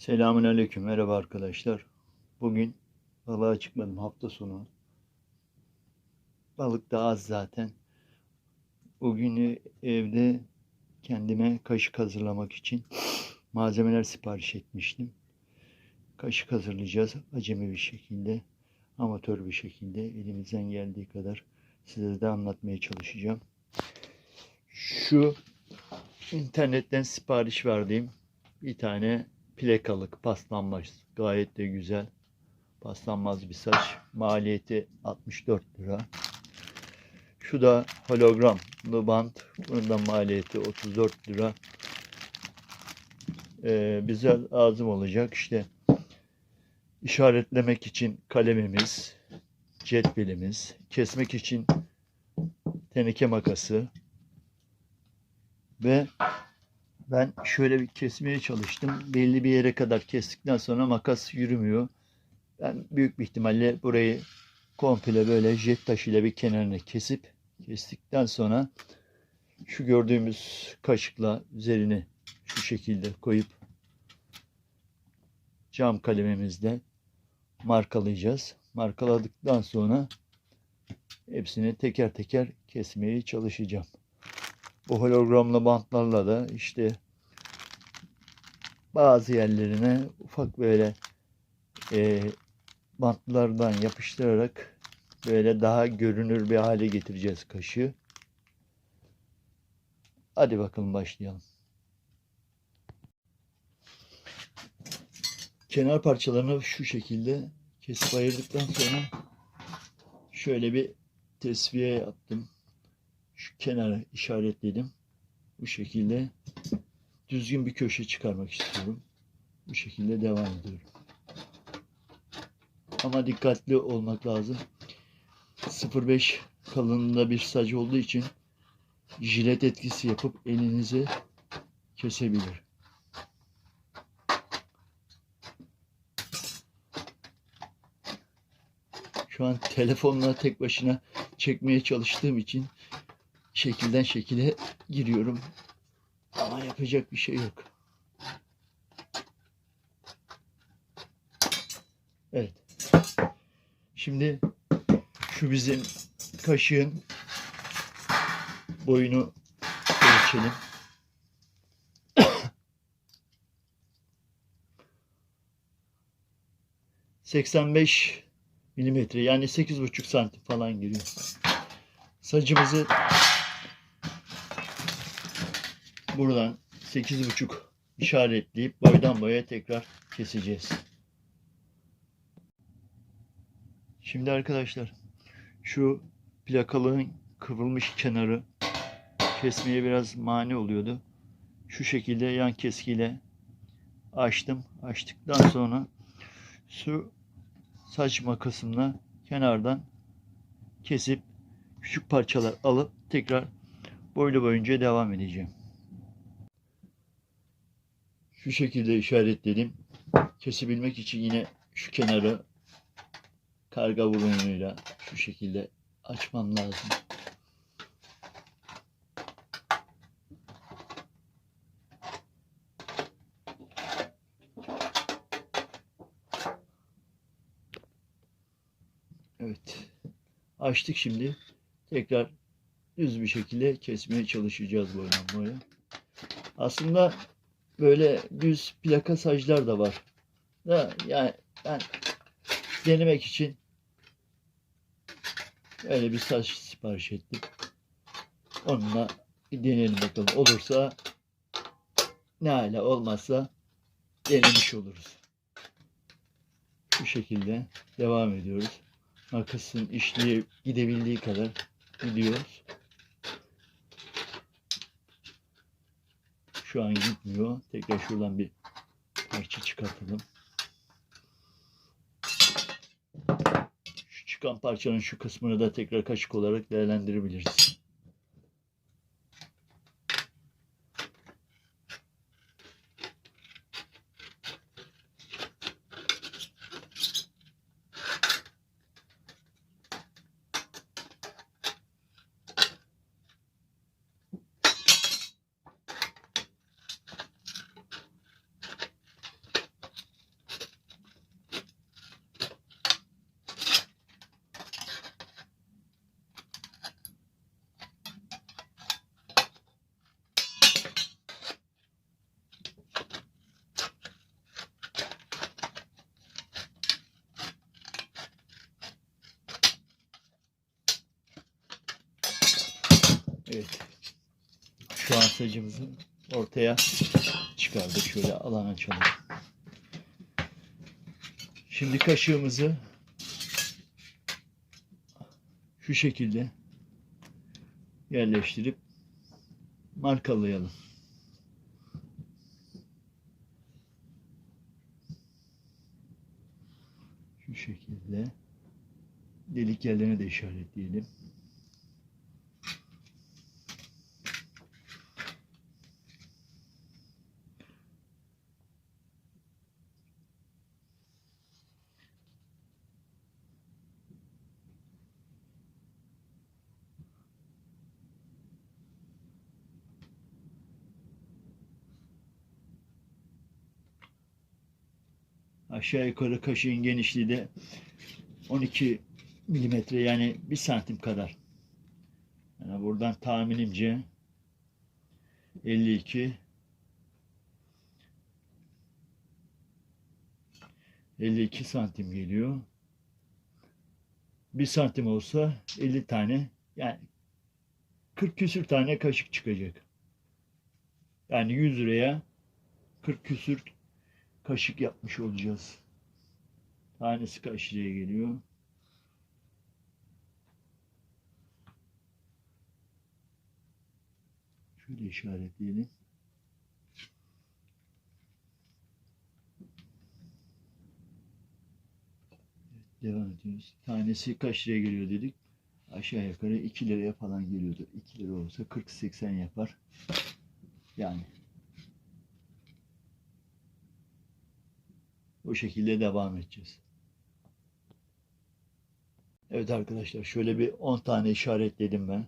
Selamun aleyküm. Merhaba arkadaşlar. Bugün balığa çıkmadım hafta sonu. Balık da az zaten. Bugün evde kendime kaşık hazırlamak için malzemeler sipariş etmiştim. Kaşık hazırlayacağız acemi bir şekilde, amatör bir şekilde elimizden geldiği kadar size de anlatmaya çalışacağım. Şu internetten sipariş verdiğim bir tane plakalık paslanmaz. Gayet de güzel. Paslanmaz bir saç. Maliyeti 64 lira. Şu da hologramlı bant. Bunun da maliyeti 34 lira. Ee, bize lazım olacak işte işaretlemek için kalemimiz, cetvelimiz, kesmek için teneke makası ve ben şöyle bir kesmeye çalıştım. Belli bir yere kadar kestikten sonra makas yürümüyor. Ben büyük bir ihtimalle burayı komple böyle jet taşıyla bir kenarını kesip kestikten sonra şu gördüğümüz kaşıkla üzerine şu şekilde koyup cam kalemimizle markalayacağız. Markaladıktan sonra hepsini teker teker kesmeye çalışacağım. Bu hologramlı bantlarla da işte bazı yerlerine ufak böyle e, bantlardan yapıştırarak böyle daha görünür bir hale getireceğiz kaşığı. Hadi bakalım başlayalım. Kenar parçalarını şu şekilde kesip ayırdıktan sonra şöyle bir tesviye yaptım kenara işaretledim. Bu şekilde düzgün bir köşe çıkarmak istiyorum. Bu şekilde devam ediyorum. Ama dikkatli olmak lazım. 0.5 kalınlığında bir saç olduğu için jilet etkisi yapıp elinizi kesebilir. Şu an telefonla tek başına çekmeye çalıştığım için şekilden şekile giriyorum. Ama yapacak bir şey yok. Evet. Şimdi şu bizim kaşığın boyunu ölçelim. ...85 milimetre yani 8,5 santim falan giriyor. Sacımızı buradan 8,5 işaretleyip boydan boya tekrar keseceğiz. Şimdi arkadaşlar şu plakalığın kıvrılmış kenarı kesmeye biraz mani oluyordu. Şu şekilde yan keskiyle açtım. Açtıktan sonra şu saç makasımla kenardan kesip küçük parçalar alıp tekrar boylu boyunca devam edeceğim. Şu şekilde işaretledim. Kesebilmek için yine şu kenarı karga vurumuyla şu şekilde açmam lazım. Evet. Açtık şimdi. Tekrar düz bir şekilde kesmeye çalışacağız boydan boya. Aslında böyle düz plaka saclar da var. Yani ben denemek için öyle bir saç sipariş ettim. Onunla deneyelim bakalım. Olursa ne hala olmazsa denemiş oluruz. Şu şekilde devam ediyoruz. Makasın işliğe gidebildiği kadar gidiyoruz. Şu an gitmiyor. Tekrar şuradan bir parça çıkartalım. Şu çıkan parçanın şu kısmını da tekrar kaşık olarak değerlendirebiliriz. Sacımızı ortaya çıkardık. Şöyle alan açalım. Şimdi kaşığımızı şu şekilde yerleştirip markalayalım. Şu şekilde delik yerlerine de işaretleyelim. Aşağı yukarı kaşığın genişliği de 12 milimetre yani 1 santim kadar. Yani buradan tahminimce 52 52 santim geliyor. 1 santim olsa 50 tane yani 40 küsür tane kaşık çıkacak. Yani 100 liraya 40 küsür kaşık yapmış olacağız. Tanesi kaç liraya geliyor? Şöyle işaretleyelim. Devam ediyoruz. Tanesi kaç liraya geliyor dedik. Aşağı yukarı 2 liraya falan geliyordu. 2 lira olsa 40-80 yapar. Yani Bu şekilde devam edeceğiz. Evet arkadaşlar şöyle bir 10 tane işaretledim ben.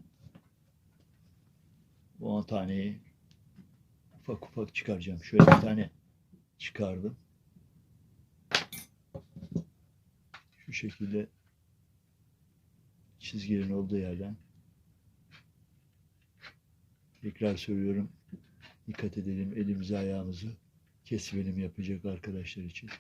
Bu 10 taneyi ufak ufak çıkaracağım. Şöyle bir tane çıkardım. Şu şekilde çizgilerin olduğu yerden tekrar söylüyorum. Dikkat edelim elimizi ayağımızı kesmelim yapacak arkadaşlar için.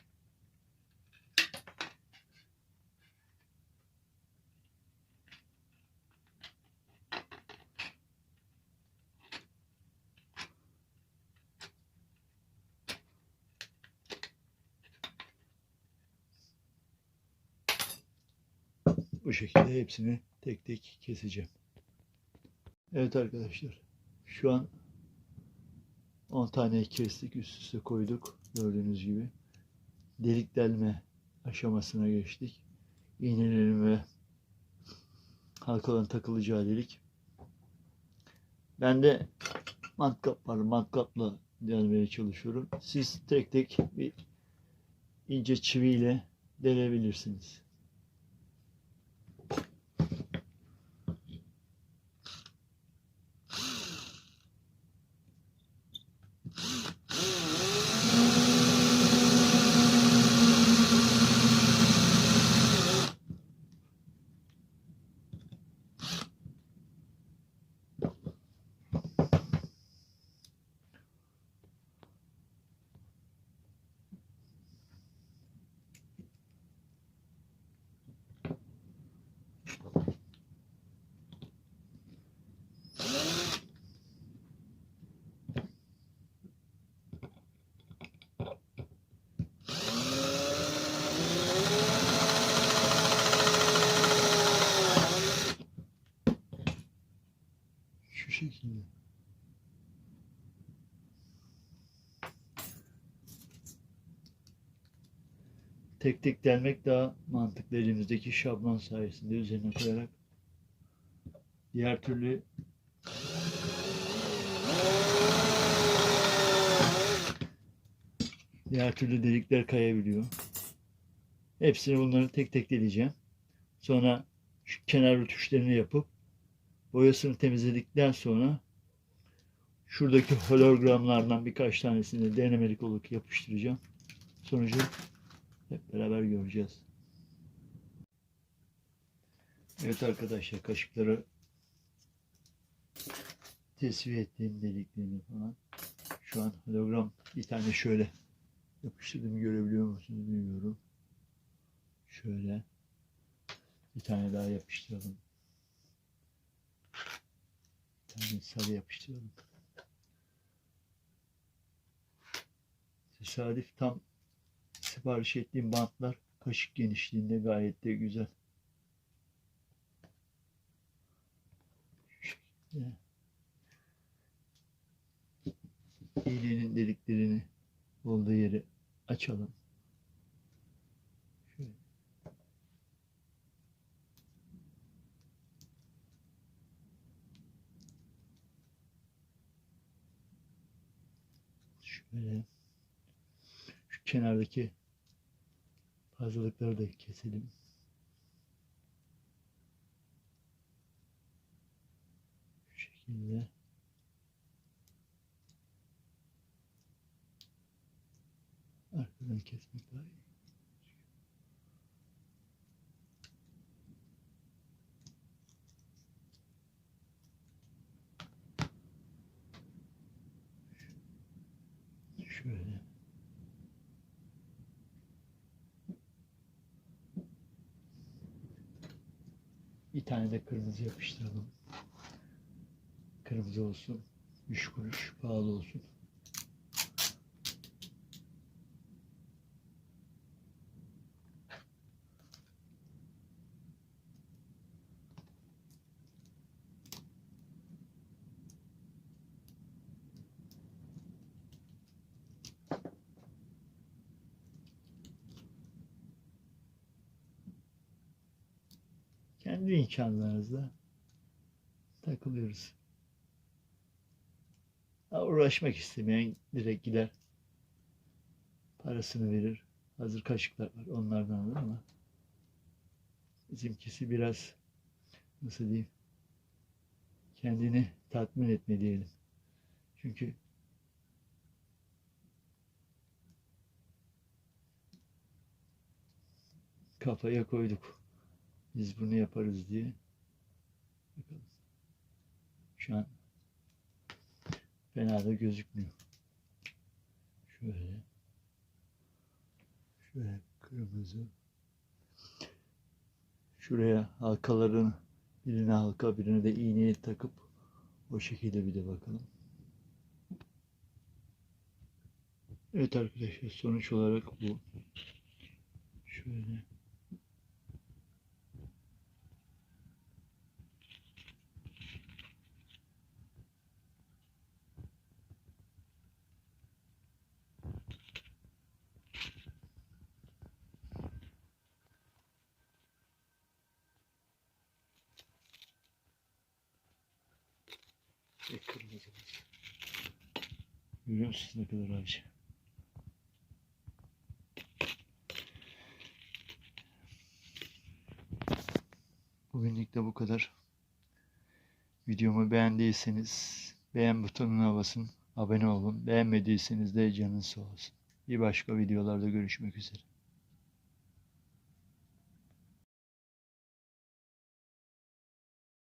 Şekilde hepsini tek tek keseceğim. Evet arkadaşlar. Şu an 10 tane kestik üst üste koyduk. Gördüğünüz gibi. Delik delme aşamasına geçtik. İğnelerin ve halkaların takılacağı delik. Ben de matkap var. Matkapla delmeye çalışıyorum. Siz tek tek bir ince çiviyle delebilirsiniz. Şu şekilde. Tek tek delmek daha mantıklı elimizdeki şablon sayesinde üzerine koyarak. Diğer türlü diğer türlü delikler kayabiliyor. Hepsini bunları tek tek deleyeceğim. Sonra şu kenar rötuşlarını yapıp boyasını temizledikten sonra şuradaki hologramlardan birkaç tanesini denemelik olarak yapıştıracağım. Sonucu hep beraber göreceğiz. Evet arkadaşlar kaşıkları tesviye ettiğim deliklerini falan. Şu an hologram bir tane şöyle yapıştırdım görebiliyor musunuz bilmiyorum. Şöyle bir tane daha yapıştıralım. tane sarı yapıştıralım. Tesadüf tam sipariş ettiğim bantlar kaşık genişliğinde gayet de güzel. İğnenin deliklerini olduğu yeri açalım. Şöyle. Şöyle şu kenardaki fazlalıkları da keselim. Şu şekilde. Arkadan kesmek daha iyi. Şöyle. Bir tane de kırmızı yapıştıralım. Kırmızı olsun. Üç kuruş pahalı olsun. Kendi imkanlarınızla takılıyoruz. Ha, uğraşmak istemeyen direkt gider. Parasını verir. Hazır kaşıklar var. Onlardan alır ama bizimkisi biraz nasıl diyeyim kendini tatmin etme diyelim. Çünkü kafaya koyduk. Biz bunu yaparız diye. Bakalım. Şu an fena da gözükmüyor. Şöyle. Şöyle kırmızı. Şuraya halkaların birine halka birine de iğneyi takıp o şekilde bir de bakalım. Evet arkadaşlar sonuç olarak bu. Şöyle. Ve kırmızı. Görüyor musunuz ne kadar acı? Bugünlük de bu kadar. Videomu beğendiyseniz beğen butonuna basın, abone olun. Beğenmediyseniz de canınız sağ olsun. Bir başka videolarda görüşmek üzere.